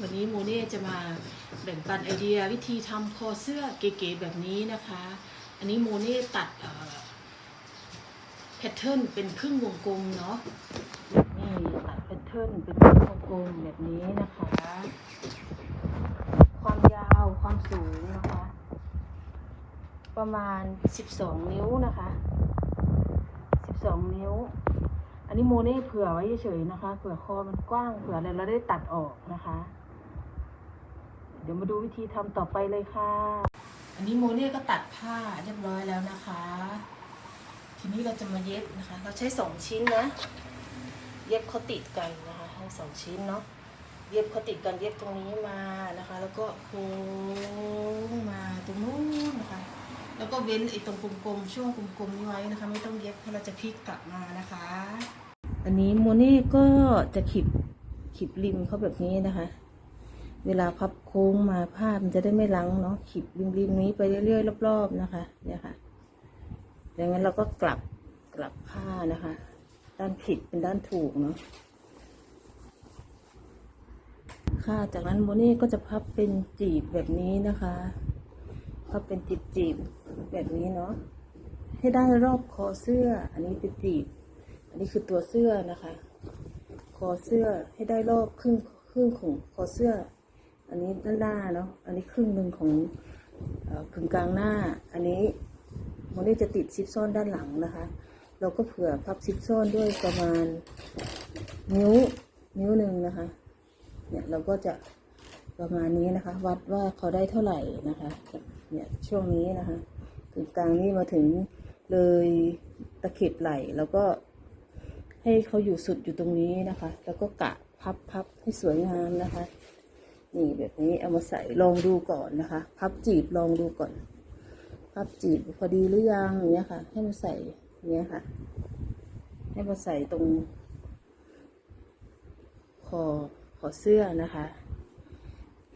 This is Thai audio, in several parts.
วันนี้โมเน่จะมาแบ่งปันไอเดียวิธีทำคอเสื้อเก๋ๆแบบนี้นะคะ อันนี้โมเน่ตัดแพทเทิร์นเป็นครึ่งวงกลมเนาะนี่ตัดแพทเทิร์นเป็นครึ่งวงกลมแบบนี้นะคะ ความยาวความสูงนะคะ ประมาณ 12 นิ้วนะคะ 12 นิ้วอันนี้โมเน่เผื่อไว้เฉยๆนะคะ เผื่อคอมันกว้าง เผื่ออะไรเราได้ตัดออกนะคะ เดี๋ยวมาดูวิธีทำต่อไปเลยค่ะ อันนี้โมเน่ก็ตัดผ้าเรียบร้อยแล้วนะคะ ทีนี้เราจะมาเย็บนะคะ เราใช้สองชิ้นนะ เย็บเขาติดกันนะคะทั้งสองชิ้นเนาะ เย็บเขาติดกันเย็บตรงนี้มานะคะ แล้วก็โค้งมาตรงนู้นนะคะ แล้วก็เว้นไอ้ตรงกลมๆช่วงกลมๆนี้ไว้นะคะ ไม่ต้องเย็บเพราะเราจะพลิกกลับมานะคะ อันนี้โมเน่ก็จะขีดขีดริมเขาแบบนี้นะคะ เวลาพับโค้งมาผ้ามันจะได้ไม่ลังเนาะขีดริมริมนี้ไปเรื่อยๆรอบๆนะคะ เนี่ยค่ะดังนั้นเราก็กลับกลับผ้านะคะ ด้านผิดเป็นด้านถูกเนาะค่ะ จากนั้นโมเน่ก็จะพับเป็นจีบแบบนี้นะคะพับเป็นจีบจีบแบบนี้เนาะให้ได้รอบคอเสื้อ อันนี้เป็นจีบ อันนี้คือตัวเสื้อนะคะ คอเสื้อให้ได้รอบครึ่งครึ่งของคอเสื้อ อันนี้ด้านหน้าเนาะ อันนี้ครึ่งหนึ่งของกึ่งกลางหน้า อันนี้โมเน่จะติดซิปซ่อนด้านหลังนะคะ เราก็เผื่อพับซิปซ่อนด้วยประมาณนิ้วนิ้วหนึ่งนะคะ เนี่ยเราก็จะประมาณนี้นะคะ วัดว่าเขาได้เท่าไหร่นะคะ เนี่ยช่วงนี้นะคะถึงกลางนี้มาถึงเลยตะเข็บไหลแล้วก็ให้เขาอยู่สุดอยู่ตรงนี้นะคะ แล้วก็กะพับพับให้สวยงามนะคะ นี่แบบนี้เอามาใส่ลองดูก่อนนะคะ พับจีบลองดูก่อน พับจีบพอดีหรือยังอย่างเงี้ยค่ะ ให้มาใส่อย่างเงี้ยค่ะ ให้มาใส่ตรงคอคอเสื้อนะคะ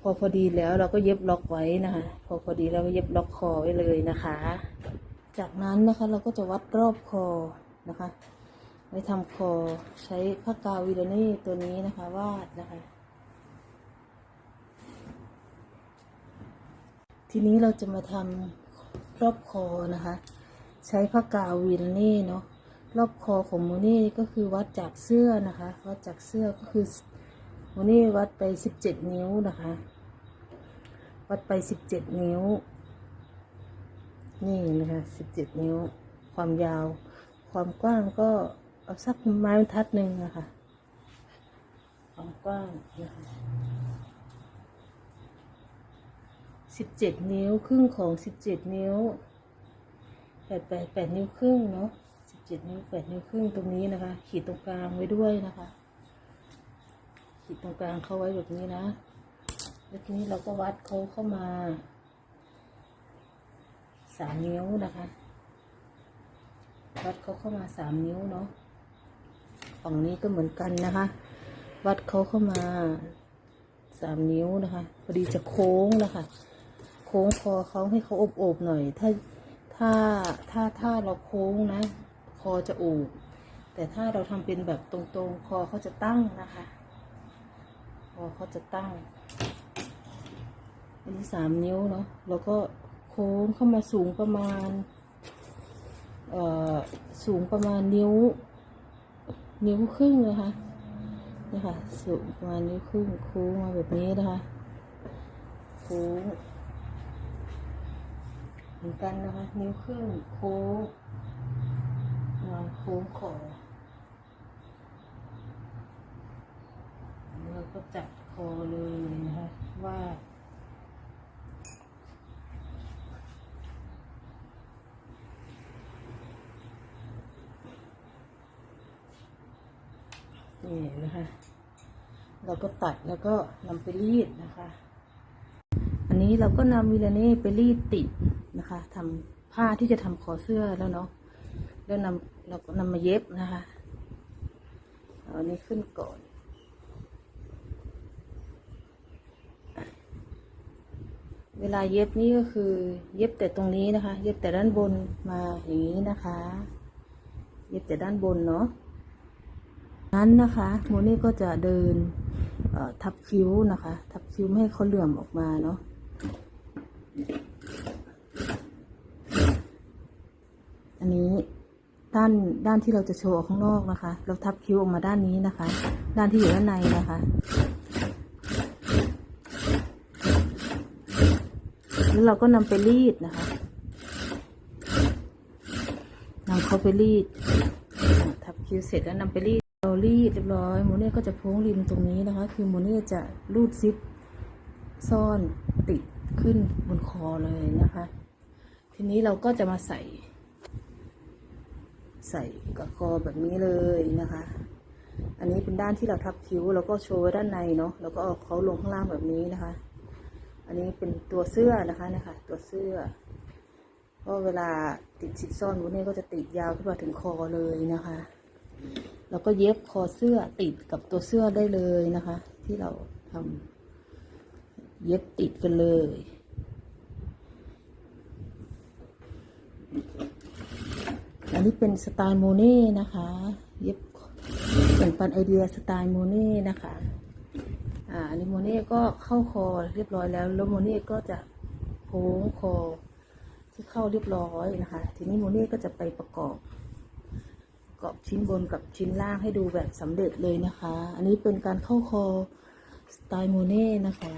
พอพอดีแล้วเราก็เย็บล็อกไว้นะคะ พอพอดีเราก็เย็บล็อกคอไว้เลยนะคะ จากนั้นนะคะเราก็จะวัดรอบคอนะคะไว้ทำคอใช้ผ้ากาววิลานี่ตัวนี้นะคะวาดนะคะ ทีนี้เราจะมาทำรอบคอนะคะ ใช้ผ้ากาววิลานี่เนาะรอบคอของโมนี่ก็คือวัดจากเสื้อนะคะวัดจากเสื้อก็คือโมนี่วัดไปสิบเจ็ดนิ้วนะคะ วัดไปสิบเจ็ดนิ้ว นี่นะคะสิบเจ็ดนิ้ว ความยาว ความกว้างก็เอาสักไม้บรรทัดหนึ่งนะคะ ความกว้างนะคะ สิบเจ็ดนิ้วครึ่งของสิบเจ็ดนิ้วแปดแปดแปดนิ้วครึ่งเนาะสิบเจ็ดนิ้วแปดนิ้วครึ่งตรงนี้นะคะ ขีดตรงกลางไว้ด้วยนะคะ ขีดตรงกลางเข้าไว้แบบนี้นะแล้วทีนี้เราก็วัดเขาเข้ามาสามนิ้วนะคะ วัดเขาเข้ามาสามนิ้วเนาะฝั่งนี้ก็เหมือนกันนะคะ วัดเขาเข้ามาสามนิ้วนะคะ พอดีจะโค้งนะคะ โค้งคอเขาให้เขาอบอบหน่อย ถ้าถ้าถ้าถ้าเราโค้งนะ คอจะอบแต่ถ้าเราทำเป็นแบบตรงๆ คอเขาจะตั้งนะคะ คอเขาจะตั้ง อันนี้สามนิ้วเนาะ แล้วก็โค้งเข้ามาสูงประมาณ เอ่อ สูงประมาณนิ้ว นิ้วครึ่งนะคะนี่ค่ะสูงประมาณนิ้วครึ่งโค้งมาแบบนี้นะคะ โค้ง เหมือนกันนะคะ นิ้วครึ่งโค้งมาโค้งคอแล้วก็จับคอเลยนะคะ ว่านี่นะคะ เราก็ตัดแล้วก็นำไปรีดนะคะ อันนี้เราก็นำวิลาเน่ไปรีดติด นะคะทำผ้าที่จะทำคอเสื้อแล้วเนาะแล้วนำเราก็นำมาเย็บนะคะเอาอันนี้ขึ้นก่อนเวลาเย็บนี่ก็คือเย็บแต่ตรงนี้นะคะ เย็บแต่ด้านบนมาอย่างนี้นะคะ เย็บแต่ด้านบนเนาะนั้นนะคะโมนี่ก็จะเดินทับคิ้วนะคะ ทับคิ้วไม่ให้เขาเหลื่อมออกมาเนาะอันนี้ด้านด้านที่เราจะโชว์ออกข้างนอกนะคะ เราทับคิ้วออกมาด้านนี้นะคะ ด้านที่อยู่ด้านในนะคะ แล้วเราก็นำไปรีดนะคะนำเขาไปรีด ทับคิ้วเสร็จแล้วนำไปรีดเรารีดเรียบร้อยโมเน่ก็จะโพ้งริมตรงนี้นะคะ คือโมเน่จะรูดซิปซ่อนติดขึ้นบนคอเลยนะคะ ทีนี้เราก็จะมาใส่ ใส่กับคอแบบนี้เลยนะคะ อันนี้เป็นด้านที่เราทับคิ้วแล้วก็โชว์ด้านในเนาะแล้วก็เอาเขาลงข้างล่างแบบนี้นะคะ อันนี้เป็นตัวเสื้อนะคะนะคะ ตัวเสื้อเพราะเวลาติดซิปซ่อนโมเน่ก็จะติดยาวขึ้นมาถึงคอเลยนะคะ แล้วก็เย็บคอเสื้อติดกับตัวเสื้อได้เลยนะคะ ที่เราทำเย็บติดกันเลย อันนี้เป็นสไตล์โมเน่นะคะ เย็บแบ่งปันไอเดียสไตล์โมเน่นะคะ อ่าอันนี้โมเน่ก็เข้าคอเรียบร้อยแล้ว แล้วโมเน่ก็จะโค้งคอที่เข้าเรียบร้อยนะคะ ทีนี้โมเน่ก็จะไปประกอบกอบชิ้นบนกับชิ้นล่างให้ดูแบบสำเร็จเลยนะคะ อันนี้เป็นการเข้าคอสไตล์โมเน่นะคะ